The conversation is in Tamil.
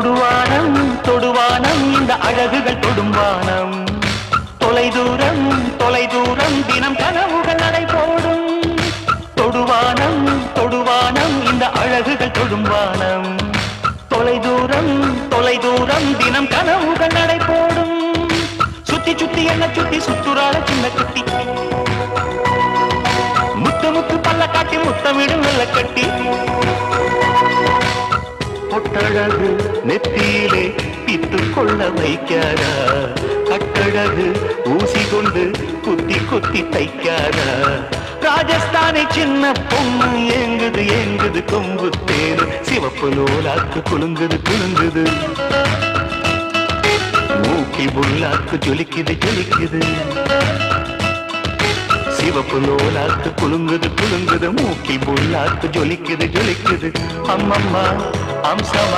தொடுவானம் தொடுவானம் இந்த அழகுகள் தொடும்பானம் தொலைதூரம் தொலைதூரம் தினம் கனவுகள் நடை போடும். தொடுவானம் தொடுவானம் இந்த அழகுகள் தொடும்பானம் தொலைதூரம் தொலைதூரம் தினம் கனவுகள் நடை போடும். சுத்தி சுத்தி என்ன சுத்தி சுத்துறாள சின்ன குட்டி. முத்து முத்து பல்ல காட்டி முத்தமிடும் வெள்ள கட்டி பொட்டழகு நெத்தியிலே பித்து கொள்ள வைக்காரா கட்டழகு ஊசி கொண்டு குத்தி குத்தி தைக்காரா ராஜஸ்தானை சின்ன பொண்ணு ஏங்குது ஏங்குது கொம்பு தேரு சிவப்பு நூலாக்கு குலுங்குது குலுங்குது. மூக்கி புல்லாக்கு ஜொலிக்குது ஜொலிக்குது. சிவப்பு நூலாக்கு குலுங்குது குலுங்குது. மூக்கி புல்லாக்கு ஜொலிக்குது ஜொலிக்குது. அம்மம்மா I'm still mad.